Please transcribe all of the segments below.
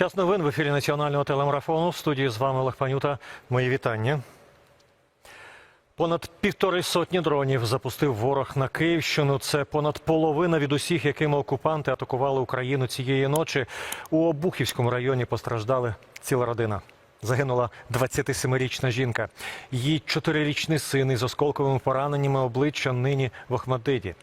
Час новин в ефірі національного телемарафону. В студії з вами Олег Панюта. Мої вітання. Понад півтори сотні дронів запустив ворог на Київщину. Це понад половина від усіх, якими окупанти атакували Україну цієї ночі. У Обухівському районі постраждали ціла родина. Загинула 27-річна жінка. Її чотирирічний син із осколковими пораненнями обличчя нині в Охмадиті.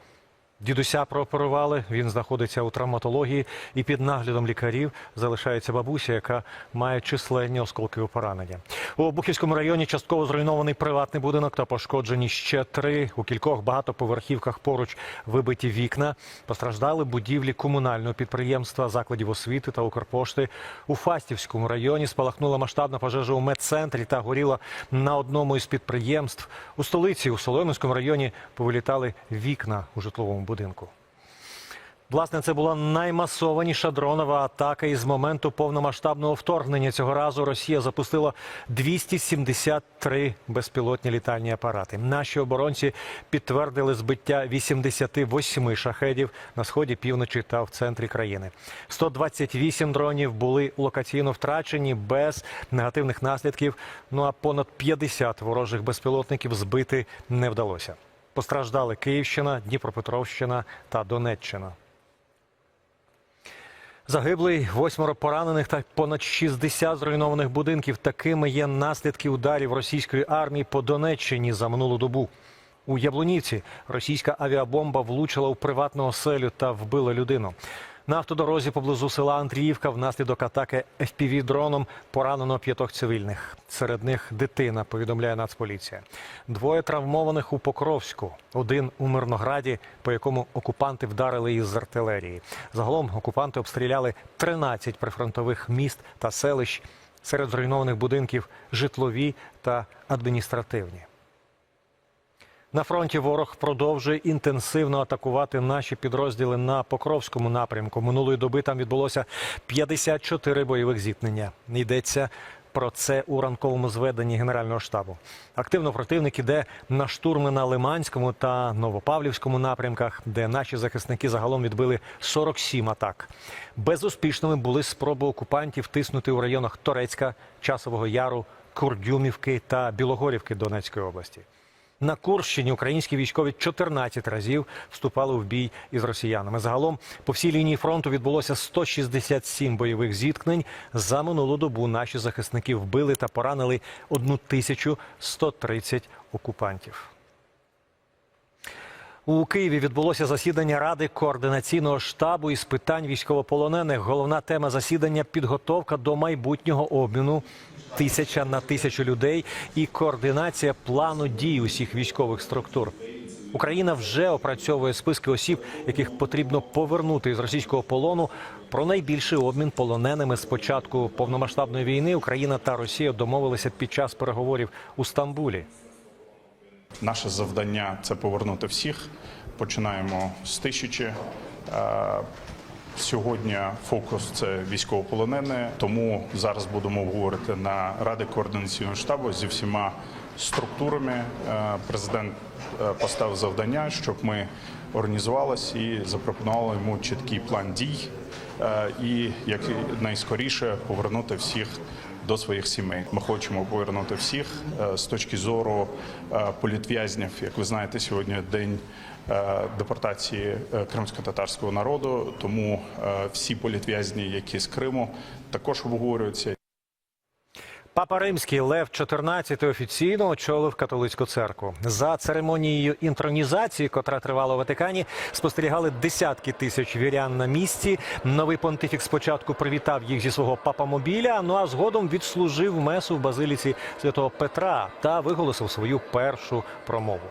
Дідуся прооперували, він знаходиться у травматології, і під наглядом лікарів залишається бабуся, яка має численні осколкові поранення. У Обухівському районі частково зруйнований приватний будинок та пошкоджені ще три. У кількох багатоповерхівках поруч вибиті вікна. Постраждали будівлі комунального підприємства, закладів освіти та Укрпошти. У Фастівському районі спалахнула масштабна пожежа у медцентрі та горіла на одному із підприємств. У столиці у Солом'янському районі повилітали вікна у житловому будинку. Власне, це була наймасованіша дронова атака із моменту повномасштабного вторгнення. Цього разу Росія запустила 273 безпілотні літальні апарати. Наші оборонці підтвердили збиття 88 шахедів на сході, півночі та в центрі країни. 128 дронів були локаційно втрачені без негативних наслідків. Ну а понад 50 ворожих безпілотників збити не вдалося. Постраждали Київщина, Дніпропетровщина та Донеччина. Загиблий, восьмеро поранених та понад 60 зруйнованих будинків. Такими є наслідки ударів російської армії по Донеччині за минулу добу. У Яблунівці російська авіабомба влучила у приватну оселю та вбила людину. На автодорозі поблизу села Андріївка внаслідок атаки fpv дроном поранено п'ятох цивільних. Серед них дитина, повідомляє Нацполіція. Двоє травмованих у Покровську, один у Мирнограді, по якому окупанти вдарили із артилерії. Загалом окупанти обстріляли 13 прифронтових міст та селищ. Серед зруйнованих будинків житлові та адміністративні. На фронті ворог продовжує інтенсивно атакувати наші підрозділи на Покровському напрямку. Минулої доби там відбулося 54 бойових зіткнення. Йдеться про це у ранковому зведенні Генерального штабу. Активно противник іде на штурми на Лиманському та Новопавлівському напрямках, де наші захисники загалом відбили 47 атак. Безуспішними були спроби окупантів тиснути у районах Торецька, Часового Яру, Курдюмівки та Білогорівки Донецької області. На Курщині українські військові 14 разів вступали в бій із росіянами. Загалом по всій лінії фронту відбулося 167 бойових зіткнень. За минулу добу наші захисники вбили та поранили 1130 окупантів. У Києві відбулося засідання Ради координаційного штабу із питань військовополонених. Головна тема засідання підготовка до майбутнього обміну тисяча на тисячу людей і координація плану дій усіх військових структур. Україна вже опрацьовує списки осіб, яких потрібно повернути із російського полону. Про найбільший обмін полоненими з початку повномасштабної війни Україна та Росія домовилися під час переговорів у Стамбулі. Наше завдання це повернути всіх. Починаємо з тисячі. Е, Сьогодні фокус це військовополонені, тому зараз будемо обговорити на раді координаційного штабу зі всіма структурами. Е, Президент е, поставив завдання, щоб ми організувалися і запропонували йому чіткий план дій і як найскоріше повернути всіх до своїх сімей. Ми хочемо повернути всіх е, з точки зору е, політв'язнів. Як ви знаєте, сьогодні день е, депортації кримсько-татарського народу. Тому всі політв'язні, які з Криму, також обговорюються. Папа Римський Лев XIV офіційно очолив католицьку церкву. За церемонією інтронізації, котра тривала у Ватикані, спостерігали десятки тисяч вірян на місці. Новий понтифік спочатку привітав їх зі свого папамобіля, ну а згодом відслужив месу в базиліці святого Петра та виголосив свою першу промову.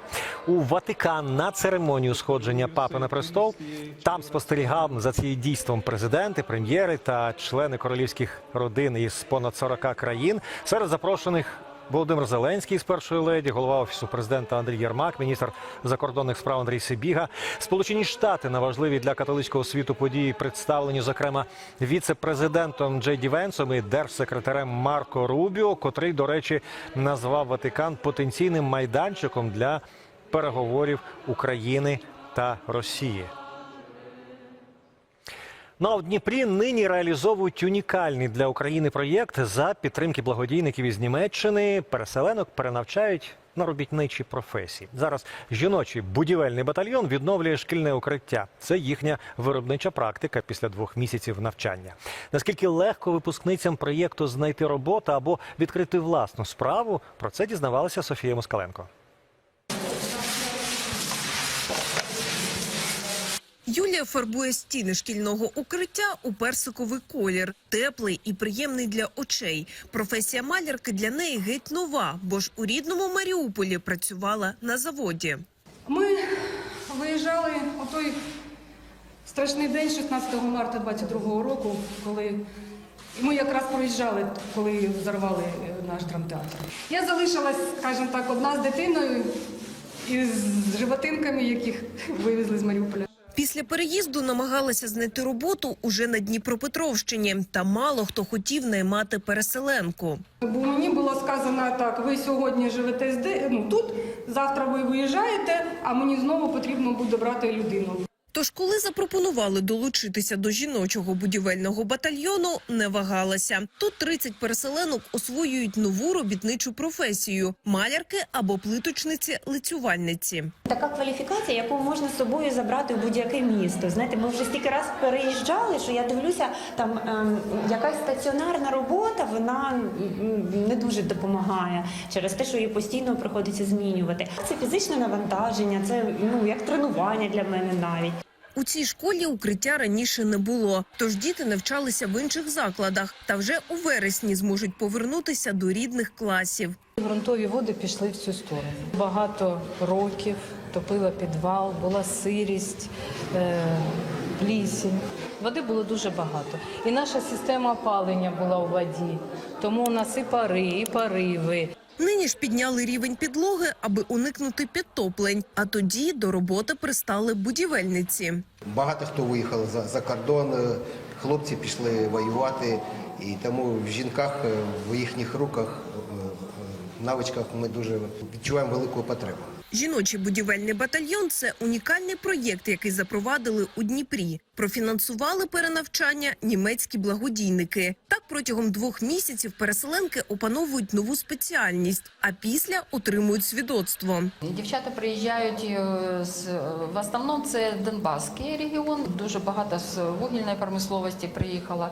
У Ватикан на церемонію сходження папи на престол там спостерігав за цим дійством президенти, прем'єри та члени королівських родин із понад 40 країн. Серед запрошених Володимир Зеленський з першої леді, голова офісу президента Андрій Єрмак, міністр закордонних справ Андрій Сибіга. Сполучені Штати на важливі для католицького світу події представлені, зокрема, віце-президентом Джей Ді Венсом і держсекретарем Марко Рубіо, котрий, до речі, назвав Ватикан потенційним майданчиком для переговорів України та Росії. Ну а в Дніпрі нині реалізовують унікальний для України проєкт за підтримки благодійників із Німеччини. Переселенок перенавчають на робітничі професії. Зараз жіночий будівельний батальйон відновлює шкільне укриття. Це їхня виробнича практика після двох місяців навчання. Наскільки легко випускницям проєкту знайти роботу або відкрити власну справу? Про це дізнавалася Софія Москаленко. Юлія фарбує стіни шкільного укриття у персиковий колір, теплий і приємний для очей. Професія малярки для неї геть нова, бо ж у рідному Маріуполі працювала на заводі. Ми виїжджали у той страшний день 16 марта 22-го року, коли ми якраз проїжджали, коли взорвали е, наш драмтеатр. Я залишилась, скажімо так, одна з дитиною і з животинками, яких вивезли з Маріуполя. Після переїзду намагалася знайти роботу уже на Дніпропетровщині, та мало хто хотів наймати переселенку. Бо мені було сказано так: ви сьогодні живете ну, тут, завтра ви виїжджаєте, а мені знову потрібно буде брати людину. Тож, коли запропонували долучитися до жіночого будівельного батальйону, не вагалася. Тут 30 переселенок освоюють нову робітничу професію – малярки або плиточниці-лицювальниці. Така кваліфікація, яку можна з собою забрати в будь-яке місто. Знаєте, ми вже стільки раз переїжджали, що я дивлюся, там ем, якась стаціонарна робота, вона не дуже допомагає через те, що її постійно приходиться змінювати. Це фізичне навантаження, це ну як тренування для мене навіть. У цій школі укриття раніше не було, тож діти навчалися в інших закладах та вже у вересні зможуть повернутися до рідних класів. Ґрунтові води пішли в цю сторону. Багато років топила підвал, була сирість, е, плісінь. Води було дуже багато. І наша система опалення була у воді. Тому у нас і пари, і пориви. Нині ж підняли рівень підлоги, аби уникнути підтоплень. А тоді до роботи пристали будівельниці. Багато хто виїхав за, за кордон, е, хлопці пішли воювати, і тому в жінках, е, в їхніх руках, е, навичках ми дуже відчуваємо велику потребу. Жіночий будівельний батальйон це унікальний проєкт, який запровадили у Дніпрі. Профінансували перенавчання німецькі благодійники. Так протягом двох місяців переселенки опановують нову спеціальність, а після отримують свідоцтво. Дівчата приїжджають е, з в основному це Донбаський регіон. Дуже багато з вугільної промисловості приїхало.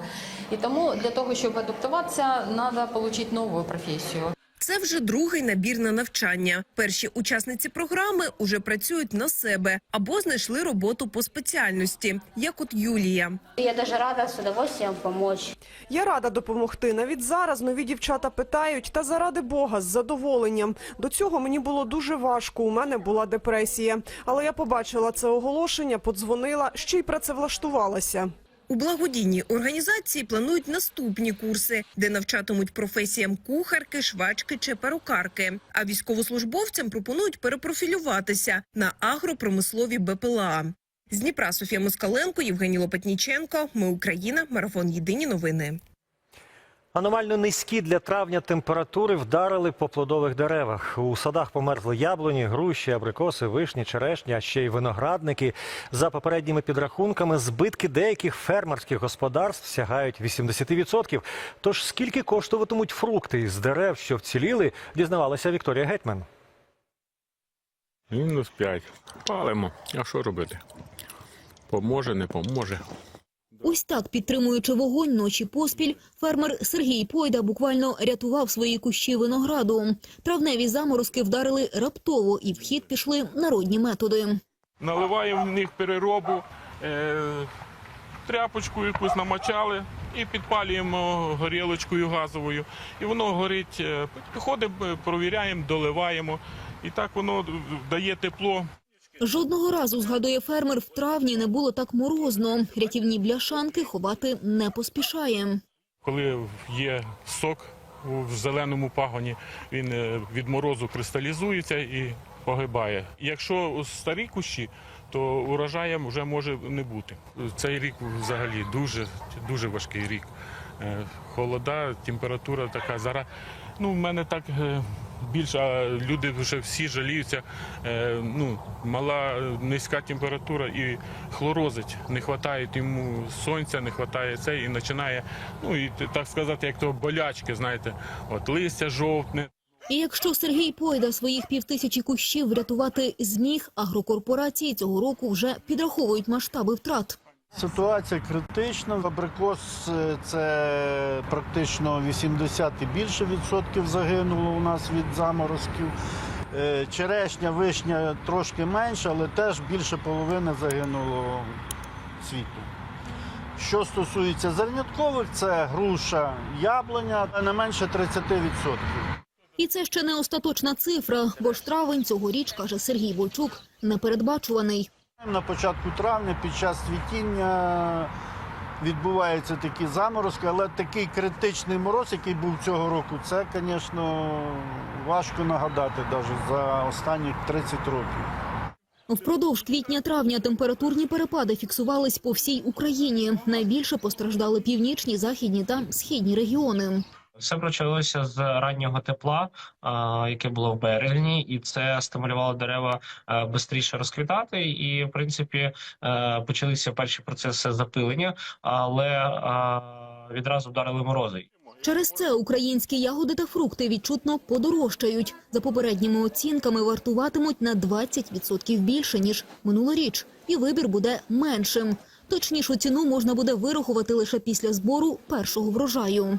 І тому для того, щоб адаптуватися, треба отримати нову професію. Це вже другий набір на навчання. Перші учасниці програми уже працюють на себе або знайшли роботу по спеціальності, як от Юлія. Я даже рада с удовольствием помочь. Я рада допомогти. Навіть зараз нові дівчата питають, та заради Бога, з задоволенням. До цього мені було дуже важко. У мене була депресія. Але я побачила це оголошення, подзвонила, ще й працевлаштувалася. У благодійній організації планують наступні курси, де навчатимуть професіям кухарки, швачки чи перукарки. А військовослужбовцям пропонують перепрофілюватися на агропромислові БПЛА. З Дніпра Софія Москаленко, Євгеній Лопатніченко. Ми Україна. Марафон. Єдині новини. Аномально низькі для травня температури вдарили по плодових деревах. У садах померзли яблуні, груші, абрикоси, вишні, черешні, а ще й виноградники. За попередніми підрахунками, збитки деяких фермерських господарств сягають 80%. Тож скільки коштуватимуть фрукти з дерев, що вціліли, дізнавалася Вікторія Гетьман. Мінус 5. Палимо. А що робити? Поможе, не поможе. Ось так, підтримуючи вогонь ночі поспіль, фермер Сергій Пойда буквально рятував свої кущі винограду. Травневі заморозки вдарили раптово, і в хід пішли народні методи. Наливаємо в них переробу, е, тряпочку якусь намочали і підпалюємо горілочкою газовою. І воно горить. е, Підходимо, провіряємо, доливаємо. І так воно дає тепло. Жодного разу, згадує фермер, в травні не було так морозно. Рятівні бляшанки ховати не поспішає. Коли є сок в зеленому пагоні, він е, від морозу кристалізується і погибає. Якщо старі кущі, то урожаєм вже може не бути. Цей рік взагалі дуже, дуже важкий рік холода, температура така зараз. Ну, в мене так е, більше, а люди вже всі жаліються. Е, ну, мала е, низька температура і хлорозить. Не вистачає йому сонця, не вистачає це і починає, ну і так сказати, як то болячки, знаєте, от листя жовтне. І якщо Сергій Пойда своїх півтисячі кущів врятувати зміг, агрокорпорації цього року вже підраховують масштаби втрат. Ситуація критична. Абрикос е, це практично 80 і більше відсотків загинуло у нас від заморозків. Е, Черешня, вишня трошки менше, але теж більше половини загинуло світу. Що стосується зерняткових, це груша, яблуня, не менше 30%. І це ще не остаточна цифра, бо ж травень цьогоріч, каже Сергій Бойчук, непередбачуваний. На початку травня під час цвітіння відбуваються такі заморозки, але такий критичний мороз, який був цього року, це, звісно, важко нагадати навіть за останні 30 років. Впродовж квітня-травня температурні перепади фіксувались по всій Україні. Найбільше постраждали північні, західні та східні регіони. Все почалося з раннього тепла, яке було в березні, і це стимулювало дерева швидше розквітати. І в принципі е, почалися перші процеси запилення, але відразу вдарили морози. Через це українські ягоди та фрукти відчутно подорожчають. За попередніми оцінками вартуватимуть на 20% більше ніж минулоріч, і вибір буде меншим. Точнішу ціну можна буде вирахувати лише після збору першого врожаю.